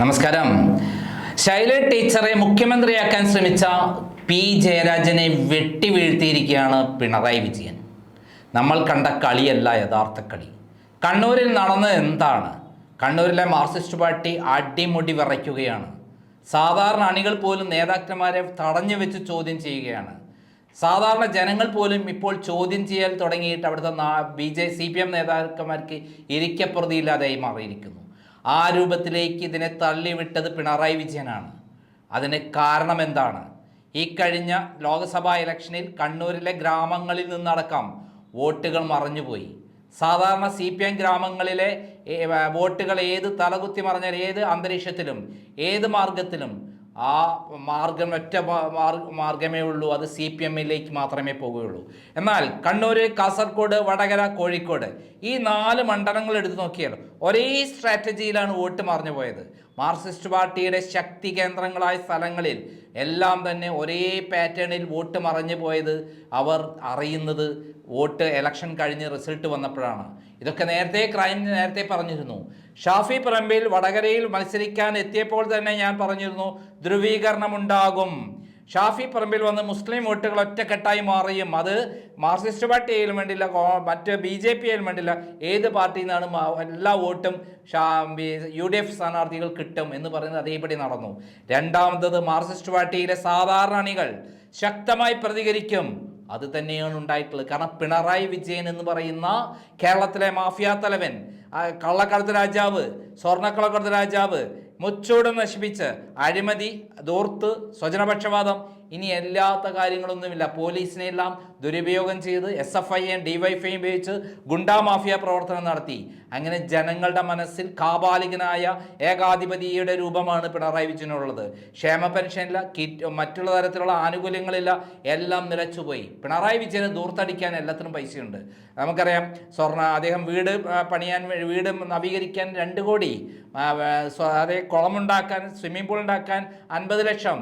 നമസ്കാരം. ശൈല ടീച്ചറെ മുഖ്യമന്ത്രിയാക്കാൻ ശ്രമിച്ച പി ജയരാജനെ വെട്ടി വീഴ്ത്തിയിരിക്കുകയാണ് പിണറായി വിജയൻ. നമ്മൾ കണ്ട കളിയല്ല യഥാർത്ഥ കളി. കണ്ണൂരിൽ നടന്നത് എന്താണ്? കണ്ണൂരിലെ മാർക്സിസ്റ്റ് പാർട്ടി അടിമുടി വിറയ്ക്കുകയാണ്. സാധാരണ അണികൾ പോലും നേതാക്കന്മാരെ തടഞ്ഞു വെച്ച് ചോദ്യം ചെയ്യുകയാണ്. സാധാരണ ജനങ്ങൾ പോലും ഇപ്പോൾ ചോദ്യം ചെയ്യാൻ തുടങ്ങിയിട്ട് അവിടുത്തെ B J C P M നേതാക്കന്മാർക്ക് ഇരിക്കപ്രതിയില്ലാതെയായി മാറിയിരിക്കുന്നു. ആ രൂപത്തിലേക്ക് ഇതിനെ തള്ളിവിട്ടത് പിണറായി വിജയനാണ്. അതിന് കാരണം എന്താണ്? ഈ കഴിഞ്ഞ ലോക്സഭാ ഇലക്ഷനിൽ കണ്ണൂരിലെ ഗ്രാമങ്ങളിൽ നിന്നടക്കം വോട്ടുകൾ മറഞ്ഞുപോയി. സാധാരണ സി പി എം ഗ്രാമങ്ങളിലെ വോട്ടുകൾ ഏത് തലകുത്തി മറിഞ്ഞാൽ ഏത് അന്തരീക്ഷത്തിലും ഏത് മാർഗത്തിലും ആ മാർഗം ഒറ്റ മാർഗമേ ഉള്ളൂ. അത് സി പി എമ്മിലേക്ക് മാത്രമേ പോകുകയുള്ളൂ. എന്നാൽ കണ്ണൂർ കാസർഗോഡ് വടകര കോഴിക്കോട് ഈ നാല് മണ്ഡലങ്ങൾ എടുത്തു നോക്കിയാൽ ഒരേ സ്ട്രാറ്റജിയിലാണ് വോട്ട് മറിഞ്ഞു പോയത്. മാർക്സിസ്റ്റ് പാർട്ടിയുടെ ശക്തി കേന്ദ്രങ്ങളായ സ്ഥലങ്ങളിൽ എല്ലാം തന്നെ ഒരേ പാറ്റേണിൽ വോട്ട് മറഞ്ഞു പോയത് അവർ അറിയുന്നത് വോട്ട് എലക്ഷൻ കഴിഞ്ഞ് റിസൾട്ട് വന്നപ്പോഴാണ്. ഇതൊക്കെ നേരത്തെ ക്രൈം നേരത്തെ പറഞ്ഞിരുന്നു. ഷാഫി പറമ്പിൽ വടകരയിൽ മത്സരിക്കാൻ എത്തിയപ്പോൾ തന്നെ ഞാൻ പറഞ്ഞിരുന്നു ധ്രുവീകരണം ഉണ്ടാകും ഷാഫി പറമ്പിൽ വന്ന് മുസ്ലിം വോട്ടുകൾ ഒറ്റക്കെട്ടായി മാറിയും അത് മാർക്സിസ്റ്റ് പാർട്ടി ആയാലും വേണ്ടില്ല മറ്റ് ബി ജെ പി ആയാലും വേണ്ടില്ല ഏത് പാർട്ടിയിൽ നിന്നാണ് എല്ലാ വോട്ടും യു ഡി എഫ് സ്ഥാനാർത്ഥികൾ കിട്ടും എന്ന് പറയുന്നത് അതേപടി നടന്നു. രണ്ടാമത്തത് മാർക്സിസ്റ്റ് പാർട്ടിയിലെ സാധാരണ അണികൾ ശക്തമായി പ്രതികരിക്കും. അത് തന്നെയാണ് ഉണ്ടായിട്ടുള്ളത്. കാരണം പിണറായി വിജയൻ എന്ന് പറയുന്ന കേരളത്തിലെ മാഫിയ തലവൻ കള്ളക്കടത്ത് രാജാവ് സ്വർണക്കള്ളക്കടത്ത് രാജാവ് മുച്ചൂട് നശിപ്പിച്ച് അഴിമതി ദൂർത്ത് സ്വജനപക്ഷപാതം ഇനി അല്ലാത്ത കാര്യങ്ങളൊന്നുമില്ല. പോലീസിനെ എല്ലാം ദുരുപയോഗം ചെയ്ത് എസ് എഫ് ഐയും ഡിവൈഫൈയും ഉപയോഗിച്ച് ഗുണ്ടാ മാഫിയ പ്രവർത്തനം നടത്തി. അങ്ങനെ ജനങ്ങളുടെ മനസ്സിൽ കാബാലികനായ ഏകാധിപതിയുടെ രൂപമാണ് പിണറായി വിജയനുള്ളത്. ക്ഷേമ പെൻഷനില്ല കിറ്റ് മറ്റുള്ള തരത്തിലുള്ള ആനുകൂല്യങ്ങളില്ല എല്ലാം നിലച്ചുപോയി. പിണറായി വിജയന് ദൂർത്തടിക്കാൻ എല്ലാത്തിനും പൈസയുണ്ട്. നമുക്കറിയാം സ്വർണ അദ്ദേഹം വീട് പണിയാൻ വീട് നവീകരിക്കാൻ രണ്ട് കോടി. അതേ കുളമുണ്ടാക്കാൻ സ്വിമ്മിംഗ് പൂൾ ഉണ്ടാക്കാൻ അൻപത് ലക്ഷം.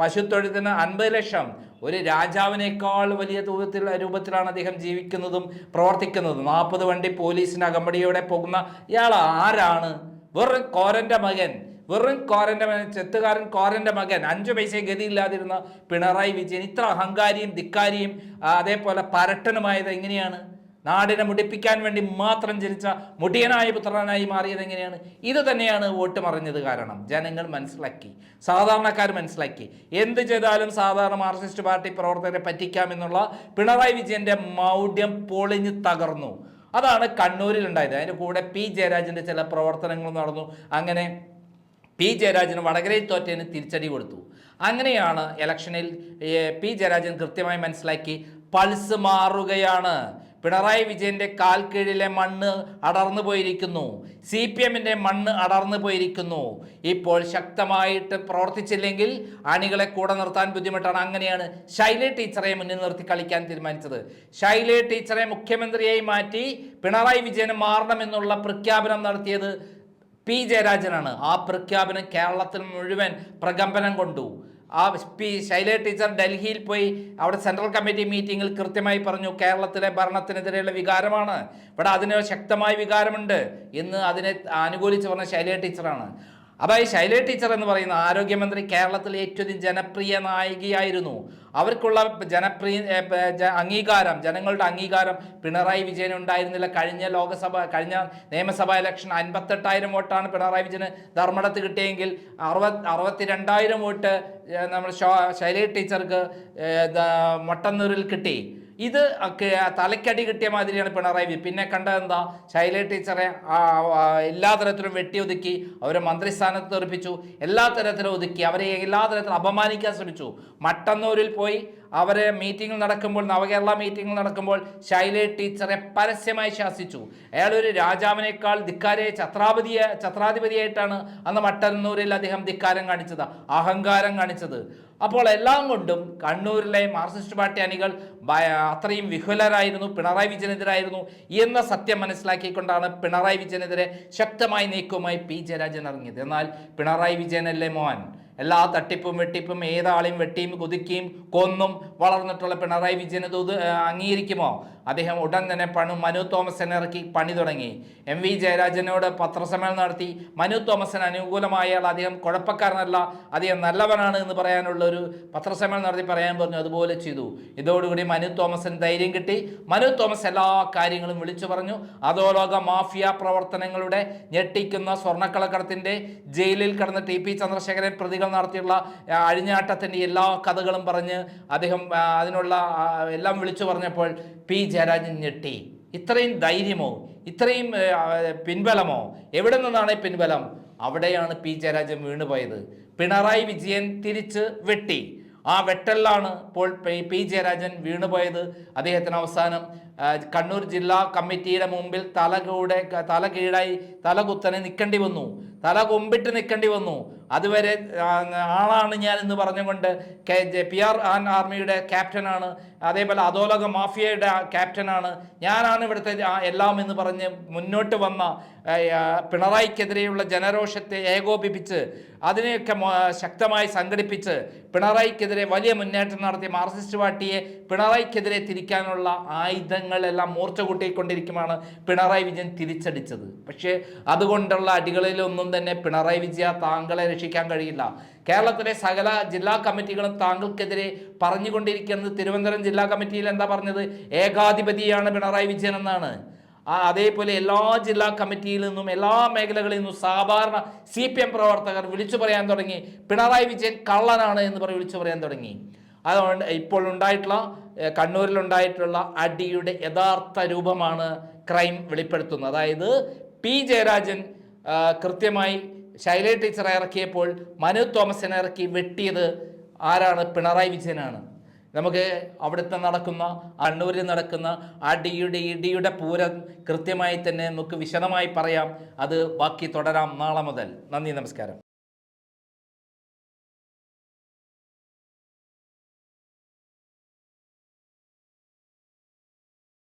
പശുത്തൊഴുത്തിന് അൻപത് ലക്ഷം. ഒരു രാജാവിനേക്കാൾ വലിയ രൂപത്തിൽ രൂപത്തിലാണ് അദ്ദേഹം ജീവിക്കുന്നതും പ്രവർത്തിക്കുന്നതും. നാൽപ്പത് വണ്ടി പോലീസിന്റെ അകമ്പടിയോടെ പോകുന്ന ഇയാൾ ആരാണ്? വെറും കോരന്റെ മകൻ. വെറും കോരന്റെ മകൻ ചെത്തുകാരൻ കോരന്റെ മകൻ. അഞ്ചു പൈസ ഗതിയില്ലാതിരുന്ന പിണറായി വിജയൻ ഇത്ര അഹങ്കാരിയും ധിക്കാരിയും അതേപോലെ പരട്ടനുമായത് എങ്ങനെയാണ്? നാടിനെ മുടിപ്പിക്കാൻ വേണ്ടി മാത്രം ജനിച്ച മുടിയനായ പുത്രനായി മാറിയത് എങ്ങനെയാണ്? ഇത് തന്നെയാണ് വോട്ട് മറിഞ്ഞത് കാരണം. ജനങ്ങൾ മനസ്സിലാക്കി. സാധാരണക്കാർ മനസ്സിലാക്കി. എന്ത് ചെയ്താലും സാധാരണ മാർക്സിസ്റ്റ് പാർട്ടി പ്രവർത്തകരെ പറ്റിക്കാമെന്നുള്ള പിണറായി വിജയന്റെ മൗഢ്യം പൊളിഞ്ഞ് തകർന്നു. അതാണ് കണ്ണൂരിൽ ഉണ്ടായത് അതിന്റെ കൂടെ പി. ജയരാജന്റെ ചില പ്രവർത്തനങ്ങൾ നടന്നു. അങ്ങനെ പി. ജയരാജന് വടകരയിൽ തോറ്റേന് തിരിച്ചടി കൊടുത്തു. അങ്ങനെയാണ് ഇലക്ഷനിൽ പി. ജയരാജൻ കൃത്യമായി മനസ്സിലാക്കി. പൾസ് മാറുകയാണ്. പിണറായി വിജയന്റെ കാൽ കീഴിലെ മണ്ണ് അടർന്നു പോയിരിക്കുന്നു. സി പി എമ്മിന്റെ മണ്ണ് അടർന്നു പോയിരിക്കുന്നു. ഇപ്പോൾ ശക്തമായിട്ട് പ്രവർത്തിച്ചില്ലെങ്കിൽ അണികളെ കൂടെ നിർത്താൻ ബുദ്ധിമുട്ടാണ്. അങ്ങനെയാണ് ശൈല ടീച്ചറെ മുന്നിൽ നിർത്തി കളിക്കാൻ തീരുമാനിച്ചത്. ശൈല ടീച്ചറെ മുഖ്യമന്ത്രിയായി മാറ്റി പിണറായി വിജയന് മാറണമെന്നുള്ള പ്രഖ്യാപനം നടത്തിയത് പി ജയരാജനാണ്. ആ പ്രഖ്യാപനം കേരളത്തിൽ മുഴുവൻ പ്രകമ്പനം കൊണ്ടു. ആ പി ശൈല ടീച്ചർ ഡൽഹിയിൽ പോയി അവിടെ സെൻട്രൽ കമ്മിറ്റി മീറ്റിങ്ങിൽ കൃത്യമായി പറഞ്ഞു കേരളത്തിലെ ഭരണത്തിനെതിരെയുള്ള വികാരമാണ്. ഇവിടെ അതിന് ശക്തമായ വികാരമുണ്ട് എന്ന് അതിനെ അനുകൂലിച്ച് പറഞ്ഞ ശൈല ടീച്ചറാണ്. അതായത് ശൈല ടീച്ചർ എന്ന് പറയുന്ന ആരോഗ്യമന്ത്രി കേരളത്തിലെ ഏറ്റവും ജനപ്രിയ നായികയായിരുന്നു. അവർക്കുള്ള ജനപ്രിയ അംഗീകാരം ജനങ്ങളുടെ അംഗീകാരം പിണറായി വിജയൻ ഉണ്ടായിരുന്നില്ല. കഴിഞ്ഞ ലോകസഭ കഴിഞ്ഞ നിയമസഭാ ഇലക്ഷൻ അൻപത്തെട്ടായിരം വോട്ടാണ് പിണറായി വിജയന് ധർമ്മടത്ത് കിട്ടിയെങ്കിൽ അറുപത് അറുപത്തിരണ്ടായിരം വോട്ട് നമ്മൾ ശൈല ടീച്ചർക്ക് മട്ടന്നൂരിൽ കിട്ടി. ഇത് തലയ്ക്കടി കിട്ടിയ മാതിരിയാണ് പിണറായി പിന്നെ കണ്ടത് എന്താ? ശൈല ടീച്ചറെ എല്ലാ തരത്തിലും വെട്ടി ഒതുക്കി അവരെ മന്ത്രിസ്ഥാനത്ത് തെറിപ്പിച്ചു എല്ലാ തരത്തിലും ഒതുക്കി അവരെ എല്ലാ തരത്തിലും അപമാനിക്കാൻ ശ്രമിച്ചു. മട്ടന്നൂരിൽ പോയി അവരെ മീറ്റിംഗ് നടക്കുമ്പോൾ നവകേരള മീറ്റിംഗ് നടക്കുമ്പോൾ ശൈലേ ടീച്ചറെ പരസ്യമായി ശാസിച്ചു. അയാൾ ഒരു രാജാവിനേക്കാൾ ധിക്കാരെ ഛത്രാപതിയെ ഛത്രാധിപതിയായിട്ടാണ് അന്ന് മട്ടന്നൂരിൽ അദ്ദേഹം ധിക്കാരം കാണിച്ചത് അഹങ്കാരം കാണിച്ചത്. അപ്പോൾ എല്ലാം കൊണ്ടും കണ്ണൂരിലെ മാർക്സിസ്റ്റ് പാർട്ടി അണികൾ അത്രയും വിഹുലരായിരുന്നു പിണറായി വിജയനെതിരായിരുന്നു എന്ന സത്യം മനസ്സിലാക്കിക്കൊണ്ടാണ് പിണറായി വിജയനെതിരെ ശക്തമായി നീക്കവുമായി പി ജയരാജൻ ഇറങ്ങിയത്. എന്നാൽ പിണറായി വിജയനല്ലേ മോഹൻ? എല്ലാ തട്ടിപ്പും വെട്ടിപ്പും ഏതാളെയും വെട്ടിയും കുതിക്കുകയും കൊന്നും വളർന്നിട്ടുള്ള പിണറായി വിജയൻ ഇത് അംഗീകരിക്കുമോ? അദ്ദേഹം ഉടൻ തന്നെ പണു മനു തോമസിനെ ഇറക്കി പണി തുടങ്ങി. എം വി ജയരാജനോട് പത്രസമ്മേളനം നടത്തി. മനു തോമസിന് അനുകൂലമായാൽ അദ്ദേഹം കുഴപ്പക്കാരനല്ല അദ്ദേഹം നല്ലവനാണ് എന്ന് പറയാനുള്ള ഒരു പത്രസമ്മേളനം നടത്തി പറയാൻ പറഞ്ഞു അതുപോലെ ചെയ്തു. ഇതോടുകൂടി മനു തോമസിന് ധൈര്യം കിട്ടി. മനു തോമസ് എല്ലാ കാര്യങ്ങളും വിളിച്ചു പറഞ്ഞു. അധോലോക മാഫിയ പ്രവർത്തനങ്ങളുടെ ഞെട്ടിക്കുന്ന സ്വർണക്കളക്കടത്തിന്റെ ജയിലിൽ കിടന്ന ടി പി ചന്ദ്രശേഖരൻ പ്രതികൾ നടത്തിയുള്ള അഴിഞ്ഞാട്ടത്തിന്റെ എല്ലാ കഥകളും പറഞ്ഞ് അദ്ദേഹം അതിനുള്ള എല്ലാം വിളിച്ചു പറഞ്ഞപ്പോൾ പി. ജയരാജൻ ഞെട്ടി. ഇത്രയും ധൈര്യമോ? ഇത്രയും പിൻബലമോ? എവിടെ നിന്നാണ് പിൻബലം? അവിടെയാണ് പി. ജയരാജൻ വീണുപോയത്. പിണറായി വിജയൻ തിരിച്ച് വെട്ടി. ആ വെട്ടലിലാണ് ഇപ്പോൾ പി ജയരാജൻ വീണുപോയത്. അദ്ദേഹത്തിന് അവസാനം കണ്ണൂർ ജില്ലാ കമ്മിറ്റിയുടെ മുമ്പിൽ തല കൂടെ തല കീഴായി തല കുത്തനെ നിൽക്കേണ്ടി വന്നു. തല കൊമ്പിട്ട് നിൽക്കേണ്ടി വന്നു. അതുവരെ ആളാണ് ഞാൻ എന്ന് പറഞ്ഞുകൊണ്ട് പി ആർ ആൻ ആർമിയുടെ ക്യാപ്റ്റനാണ്. അതേപോലെ അധോലോക മാഫിയയുടെ ക്യാപ്റ്റനാണ്. ഞാനാണ് ഇവിടുത്തെ എല്ലാം എന്ന് പറഞ്ഞ് മുന്നോട്ട് വന്ന പിണറായിക്കെതിരെയുള്ള ജനരോഷത്തെ ഏകോപിപ്പിച്ച് അതിനെയൊക്കെ ശക്തമായി സംഘടിപ്പിച്ച് പിണറായിക്കെതിരെ വലിയ മുന്നേറ്റം നടത്തിയ മാർസിസ്റ്റ് പാർട്ടിയെ പിണറായിക്കെതിരെ തിരിക്കാനുള്ള ആയുധങ്ങളെല്ലാം മൂർച്ച കൂട്ടിക്കൊണ്ടിരിക്കുമാണ് പിണറായി വിജയൻ തിരിച്ചടിച്ചത്. പക്ഷേ അതുകൊണ്ടുള്ള അടികളിലൊന്നും തന്നെ പിണറായി വിജയ താങ്കളെ രക്ഷിക്കാൻ കഴിയില്ല. കേരളത്തിലെ സകല ജില്ലാ കമ്മിറ്റികളും താങ്കൾക്കെതിരെ പറഞ്ഞുകൊണ്ടിരിക്കുന്നത് തിരുവനന്തപുരം ജില്ലാ കമ്മിറ്റിയിൽ എന്താ പറഞ്ഞത്? ഏകാധിപതിയാണ് പിണറായി വിജയൻ എന്നാണ്. അതേപോലെ എല്ലാ ജില്ലാ കമ്മിറ്റിയിൽ നിന്നും എല്ലാ മേഖലകളിൽ നിന്നും സാധാരണ സി പി എം പ്രവർത്തകർ വിളിച്ചു പറയാൻ തുടങ്ങി. പിണറായി വിജയൻ കള്ളനാണ് എന്ന് പറഞ്ഞ് വിളിച്ചു പറയാൻ തുടങ്ങി. അതുകൊണ്ട് ഇപ്പോൾ ഉണ്ടായിട്ടുള്ള കണ്ണൂരിലുണ്ടായിട്ടുള്ള അടിയുടെ യഥാർത്ഥ രൂപമാണ് ക്രൈം വെളിപ്പെടുത്തുന്നത്. അതായത് പി ജയരാജൻ കൃത്യമായി ശൈല ടീച്ചറെ ഇറക്കിയപ്പോൾ മനു തോമസിനെ ഇറക്കി വെട്ടിയത് ആരാണ്? പിണറായി വിജയനാണ്. നമുക്ക് അവിടുത്തെ നടക്കുന്ന അണ്ണൂരിൽ നടക്കുന്ന അടിയുടെ ഇടിയുടെ പൂരം കൃത്യമായി തന്നെ നമുക്ക് വിശദമായി പറയാം. അത് ബാക്കി തുടരാം നാളെ മുതൽ. നന്ദി നമസ്കാരം.